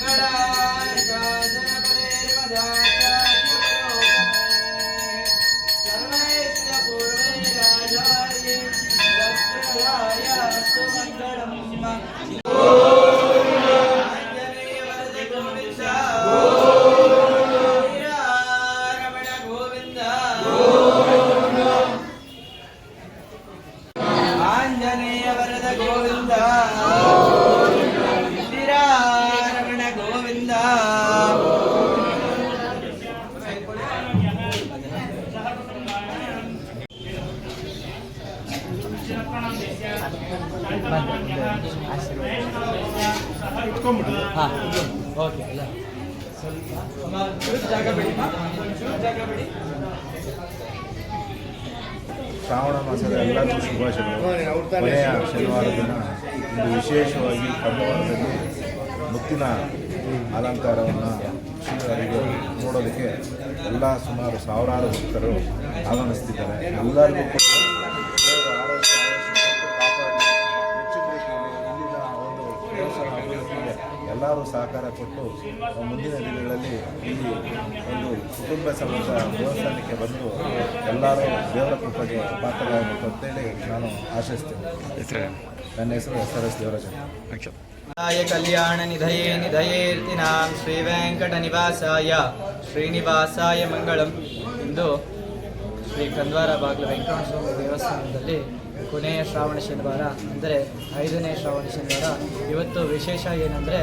对的 okay ಅಲ್ಲ ಶ್ರಾವಣ ಮಾಸದ ಎಲ್ಲರಿಗೂ ಶುಭಾಶಯಗಳು. ಕೊನೆಯ ಶನಿವಾರ ದಿನ ಇಂದು ವಿಶೇಷವಾಗಿ ಕಂಬವಾರದಲ್ಲಿ ಮುತ್ತಿನ ಅಲಂಕಾರವನ್ನು ಶ್ರೀವಾರಿಗೆ ನೋಡೋದಕ್ಕೆ ಎಲ್ಲ ಸುಮಾರು ಸಾವಿರಾರು ಭಕ್ತರು ಆಗಮಿಸ್ತಿದ್ದಾರೆ. ಎಲ್ಲರಿಗೂ ಕೂಡ ಎಲ್ಲರೂ ಸಹಕಾರ ಕೊಟ್ಟು ಮುಂದಿನ ದಿನಗಳಲ್ಲಿ ಇಲ್ಲಿ ಒಂದು ಕುಟುಂಬ ಸಮೇತ ದೇವಸ್ಥಾನಕ್ಕೆ ಬಂದು ಎಲ್ಲರೂ ದೇವರ ಕೃಪೆಗೆ ಪಾತ್ರರಾಗಬೇಕು ಅಂತೇಳಿ ನಾನು ಆಶಿಸ್ತೇನೆ. ನನ್ನ ಹೆಸರು ಎಸ್ ಆರ್ ಎಸ್ ದೇವರಾಜ ಕಲ್ಯಾಣ ನಿಧಯೇ ನಿಧಯೇರ್ತಿನಾಂ ಶ್ರೀ ವೆಂಕಟ ನಿವಾಸಾಯ. ಶ್ರೀನಿವಾಸಾಯ ಮಂಗಳಂ. ಇಂದು ಶ್ರೀ ಕಂದ್ವಾರ ಬಾಗಿಲು ವೆಂಕಟೇಶ್ವರ ದೇವಸ್ಥಾನದಲ್ಲಿ ಕೊನೆಯ ಶ್ರಾವಣ ಶನಿವಾರ, ಅಂದರೆ ಐದನೇ ಶ್ರಾವಣ ಶನಿವಾರ. ಇವತ್ತು ವಿಶೇಷ ಏನಂದರೆ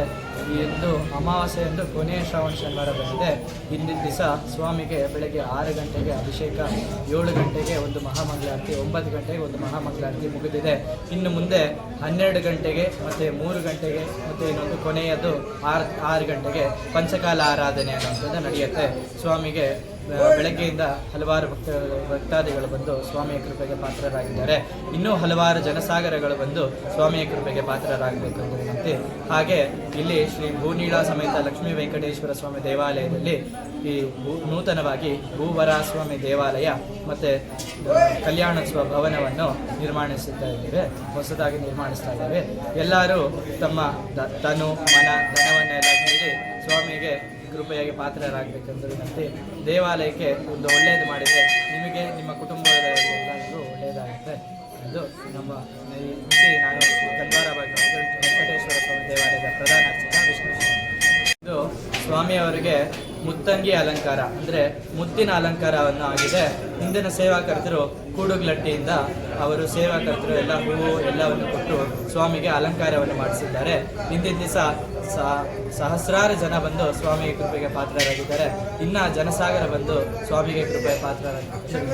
ಇಂದು ಅಮಾವಾಸ್ಯೆಯಂದು ಕೊನೆಯ ಶ್ರಾವಣ ಶನಿವಾರ ಬಂದಿದೆ. ಇಂದಿನ ದಿವಸ ಸ್ವಾಮಿಗೆ ಬೆಳಗ್ಗೆ ಆರು ಗಂಟೆಗೆ ಅಭಿಷೇಕ, ಏಳು ಗಂಟೆಗೆ ಒಂದು ಮಹಾಮಂಗಳಾರತಿ, ಒಂಬತ್ತು ಗಂಟೆಗೆ ಒಂದು ಮಹಾಮಂಗಳಾರತಿ ಮುಗಿದಿದೆ. ಇನ್ನು ಮುಂದೆ ಹನ್ನೆರಡು ಗಂಟೆಗೆ ಮತ್ತು ಮೂರು ಗಂಟೆಗೆ ಮತ್ತು ಇನ್ನೊಂದು ಕೊನೆಯದು ಆರು ಆರು ಗಂಟೆಗೆ ಪಂಚಕಾಲ ಆರಾಧನೆ ಅನ್ನೋಂಥದ್ದು ನಡೆಯುತ್ತೆ. ಸ್ವಾಮಿಗೆ ಬೆಳಗ್ಗೆಯಿಂದ ಹಲವಾರು ಭಕ್ತ, ಭಕ್ತಾದಿಗಳು ಬಂದು ಸ್ವಾಮಿಯ ಕೃಪೆಗೆ ಪಾತ್ರರಾಗಿದ್ದಾರೆ. ಇನ್ನೂ ಹಲವಾರು ಜನಸಾಗರಗಳು ಬಂದು ಸ್ವಾಮಿಯ ಕೃಪೆಗೆ ಪಾತ್ರರಾಗಬೇಕು ವಿನಂತಿ ಹಾಗೆ ಇಲ್ಲಿ ಶ್ರೀ ಭೂನೀಳ ಸಮೇತ ಲಕ್ಷ್ಮೀ ವೆಂಕಟೇಶ್ವರ ಸ್ವಾಮಿ ದೇವಾಲಯದಲ್ಲಿ ಈ ಭೂ- ನೂತನವಾಗಿ ಭೂವರ ಸ್ವಾಮಿ ದೇವಾಲಯ ಮತ್ತು ಕಲ್ಯಾಣೋತ್ಸವ ಭವನವನ್ನು ನಿರ್ಮಾಣಿಸುತ್ತಾ ಇದ್ದೇವೆ, ಹೊಸದಾಗಿ ನಿರ್ಮಾಣಿಸ್ತಾ ಇದ್ದೇವೆ. ಎಲ್ಲರೂ ತಮ್ಮ ದ- ತನು, ಮನ, ಧನವನ್ನೆಲ್ಲ ನೀಡಿ ಸ್ವಾಮಿಗೆ ಕೃಪೆಯಾಗಿ ಪಾತ್ರರಾಗಬೇಕೆಂದು ವಿನಂತಿ. ದೇವಾಲಯಕ್ಕೆ ಒಂದು ಒಳ್ಳೆಯದು ಮಾಡಿದರೆ ನಿಮಗೆ, ನಿಮ್ಮ ಕುಟುಂಬದ ಒಳ್ಳೆಯದಾಗುತ್ತೆ ಎಂದು ನಮ್ಮ ಮುಖ್ಯ ನಾನು ಕಂದಾರ ವೆಂಕಟೇಶ್ವರ ಸ್ವಾಮಿ ದೇವಾಲಯದ ಪ್ರಧಾನ ಅರ್ಚಕ ವಿಷ್ಣು. ಇದು ಸ್ವಾಮಿಯವರಿಗೆ ಮುತ್ತಂಗಿ ಅಲಂಕಾರ, ಅಂದರೆ ಮುತ್ತಿನ ಅಲಂಕಾರವನ್ನು ಆಗಿದೆ ಹಿಂದಿನ ಸೇವಾಕರ್ತರು ಕೂಡುಗ್ಲಟ್ಟಿಯಿಂದ ಅವರು ಸೇವಾಕರ್ತರು ಎಲ್ಲ ಹೂವು ಎಲ್ಲವನ್ನು ಕೊಟ್ಟು ಸ್ವಾಮಿಗೆ ಅಲಂಕಾರವನ್ನು ಮಾಡಿಸಿದ್ದಾರೆ. ಹಿಂದಿನ ದಿವಸ ಸಹಸ್ರಾರು ಜನ ಬಂದು ಸ್ವಾಮಿಗೆ ಕೃಪೆಗೆ ಪಾತ್ರರಾಗಿದ್ದಾರೆ. ಇನ್ನ ಜನಸಾಗರ ಬಂದು ಸ್ವಾಮಿಗೆ ಕೃಪೆಗೆ ಪಾತ್ರರಾಗಿದ್ದಾರೆ.